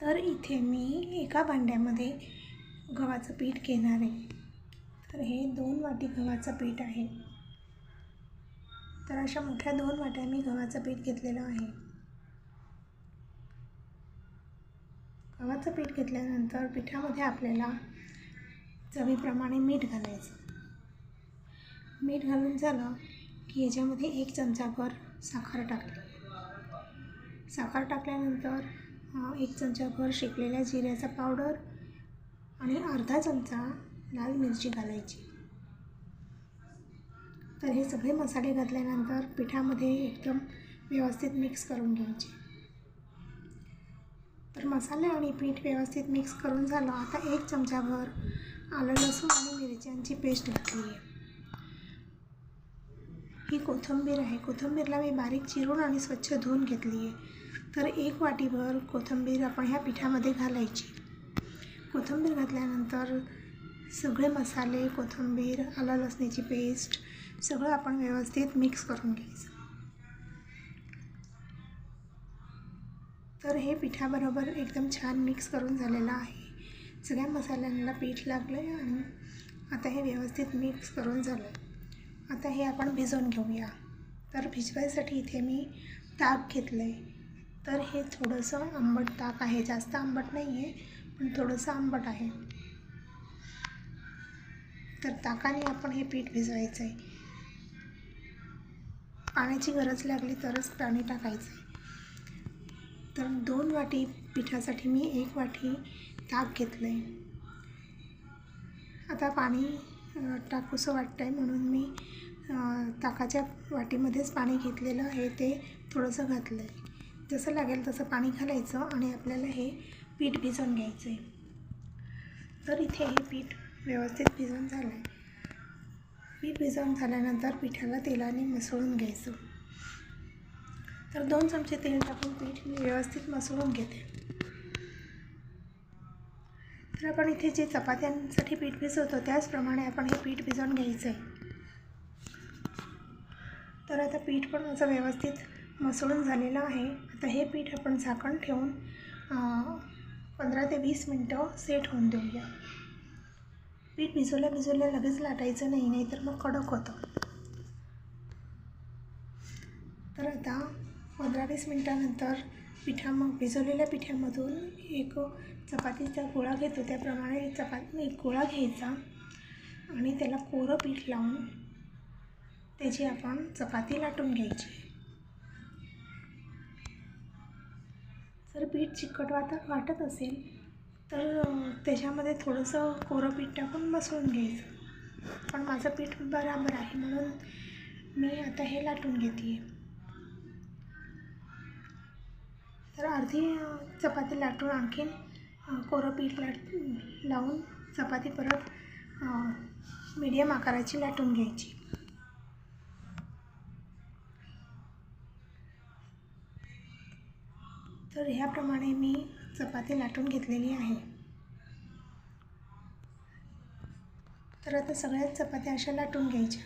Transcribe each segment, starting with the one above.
तर इथे मी एका भांड्यामध्ये गव्हाचं पीठ घेणार आहे. तर हे दोन वाटी गव्हाचं पीठ आहे. तर अशा मोठ्या दोन वाट्या मी गव्हाचं पीठ घेतलेलं आहे. गव्हाचं पीठ घेतल्यानंतर पिठामध्ये आपल्याला चवीप्रमाणे मीठ घालायचं. मीठ घालून झालं की याच्यामध्ये एक चमचाभर साखर टाकली. साखर टाकल्यानंतर एक चमचाभर शेकलेल्या जिऱ्याचा पावडर आणि अर्धा चमचा लाल मिरची घालायची. तर हे सगळे मसाले घातल्यानंतर पिठामध्ये एकदम व्यवस्थित मिक्स करून घ्यायचे. तर मसाले आणि पीठ व्यवस्थित मिक्स करून झालं. आता एक चमचाभर आलं लसूण आणि मिरच्यांची पेस्ट घातली आहे ही कोथिंबीर आहे. कोथिंबीरला मी बारीक चिरून आणि स्वच्छ धुवून घेतली आहे तर एक वाटीभर कोथिंबीर आपण ह्या पिठामध्ये घालायची. कोथिंबीर घातल्यानंतर सगळे मसाले कोथिंबीर आलं लसणीची पेस्ट सगळं आपण व्यवस्थित मिक्स करून घ्यायचं. तर हे पिठाबरोबर एकदम छान मिक्स करून झालेलं आहे. सगळ्या मसाल्यांना पीठ लागलं आहे आणि आता हे व्यवस्थित मिक्स करून झालं आहे आता हे आपण भिजवून घेऊया. तर भिजवायसाठी इथे मी ताक घेतलं आहे तर हे थोडंसं आंबट ताक आहे. जास्त आंबट नाही आहे पण थोडंसं आंबट आहे. तर ताकाने आपण हे पीठ भिजवायचं आहे पाण्याची गरज लागली तरच पाणी टाकायचं आहे तर दोन वाटी पिठासाठी मी एक वाटी ताक घेतलं आहे आता पाणी टाकूसं वाटतं आहे म्हणून मी ताकाच्या वाटीमध्येच पाणी घेतलेलं आहे. ते थोडंसं घातलं आहे जसं लागेल तसं पाणी घालायचं आणि आपल्याला हे पीठ भिजवून घ्यायचं आहे तर इथे हे पीठ व्यवस्थित भिजवून झालं आहे पीठ भिजवून झाल्यानंतर पिठाला तेलाने मिसळून घ्यायचं. तर दोन चमचे तेल टाकून पीठ मी व्यवस्थित मसळून घेते. तर आपण इथे जे चपात्यांसाठी पीठ भिजवतो त्याचप्रमाणे आपण हे पीठ भिजवून घ्यायचं आहे तर आता पीठ पण माझं व्यवस्थित मसळून झालेलं आहे. आता हे पीठ आपण झाकण ठेवून पंधरा ते वीस मिनटं सेट होऊन देऊया. पीठ भिजवल्या भिजवल्या लगेच लाटायचं नाही नाही तर मग कडक होतं. तर आता पंधरा वीस मिनटानंतर पिठा मग भिजवलेल्या पिठामधून एक चपातीचा गोळा घेतो. त्याप्रमाणे चपाती एक गोळा घ्यायचा आणि त्याला कोरं पीठ लावून त्याची आपण चपाती लाटून घ्यायची. जर पीठ चिकट वाटत वाटत असेल तर त्याच्यामध्ये थोडंसं कोरं पीठ टाकून मसळून घ्यायचं. पण माझं पीठ बराबर आहे म्हणून मी आता हे लाटून घेते तर अर्धी चपाती लाटून आणखीन कोरं पीठ लाट लावून चपाती परत मीडियम आकाराची लाटून घ्यायची. तर ह्याप्रमाणे मी चपाती लाटून घेतलेली आहे. तर आता सगळ्याच चपात्या अशा लाटून घ्यायच्या.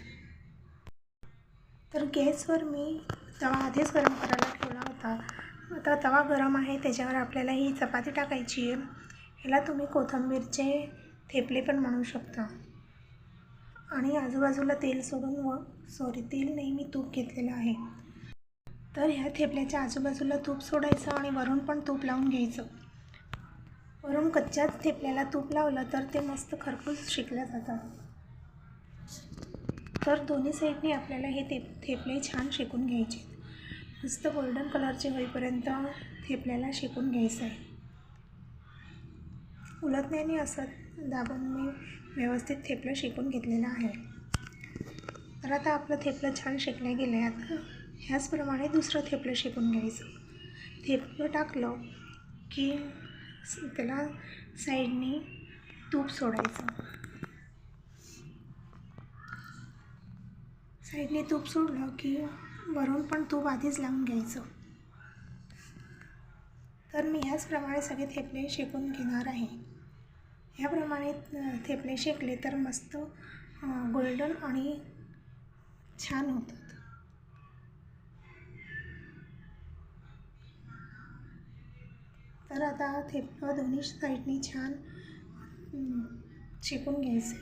तर गॅसवर मी तवा आधीच गरम करायला ठेवला होता. आता तवा गरम आहे त्याच्यावर आपल्याला ही चपाती टाकायची आहे. ह्याला तुम्ही कोथिंबीरचे थेपले पण म्हणू शकता. आणि आजूबाजूला तेल सोडून व सॉरी तेल नाही मी तूप घेतलेलं आहे. तर ह्या थेपल्याच्या आजूबाजूला तूप सोडायचं आणि वरून पण तूप लावून घ्यायचं. वरून कच्च्याच थेपल्याला तूप लावलं तर ते मस्त खरपूस शिकल्या जातात. तर दोन्ही साईडने आपल्याला हे ते थेपले छान शेकून घ्यायचे. मस्त गोल्डन कलरचे होईपर्यंत थेपल्याला शेकून घ्यायचं आहे. उलटण्याने असं दाबून मी व्यवस्थित थेपलं शेकून घेतलेलं आहे. तर आता आपलं थेपलं छान शेकलं गेलं आहे आता. ह्याचप्रमाणे दुसरं थेपलं शेकून घ्यायचं. थेपलं टाकलं की त्याला साईडनी तूप सोडायचं. साईडने तूप सोडलं की वरून पण तूप आधीच लावून घ्यायचं. तर मी ह्याचप्रमाणे सगळे थेपले शेकून घेणार आहे. ह्याप्रमाणे थेपले शेकले तर मस्त गोल्डन आणि छान होतं. तर आता थेपलं दोन्ही साईडनी छान शेकून घ्यायचं.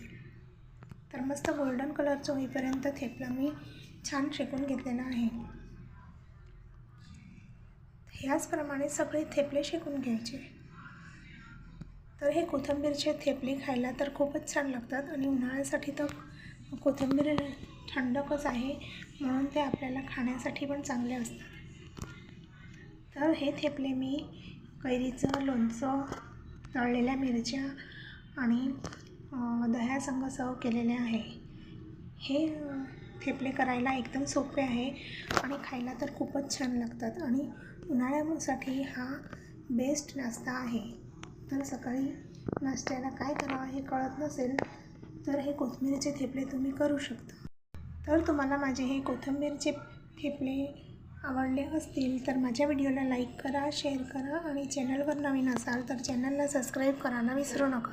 तर मस्त गोल्डन कलरचं होईपर्यंत थेपला मी छान शेकून घेतलेला आहे. ह्याचप्रमाणे सगळे थेपले शेकून घ्यायचे. तर हे कोथिंबीरचे थेपले खायला तर खूपच छान लागतात आणि उन्हाळ्यासाठी तर कोथिंबीर थंडकच आहे म्हणून ते आपल्याला खाण्यासाठी पण चांगले असतात. तर हे थेपले मी कैरीचं लोणचं तळलेल्या मिरच्या आणि दह्यासंग सर्व केलेले आहे. हे ठेपले थेपले करायला एकदम सोपे आहे आणि खायला तर खूपच छान लागतात आणि उन्हाळ्यासाठी हा बेस्ट नाश्ता आहे. तर सकाळी नाश्त्याला काय करावं हे कळत नसेल तर हे कोथिंबीरचे थेपले तुम्ही करू शकता. तर तुम्हाला माझे हे कोथिंबीरचे थेपले आवडले असतील तर माझ्या व्हिडिओला लाईक करा शेअर करा आणि चॅनलवर नवीन असाल तर चॅनलला सबस्क्राईब करायला विसरू नका.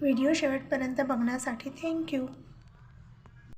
व्हिडिओ शेवटपर्यंत बघण्यासाठी थँक्यू.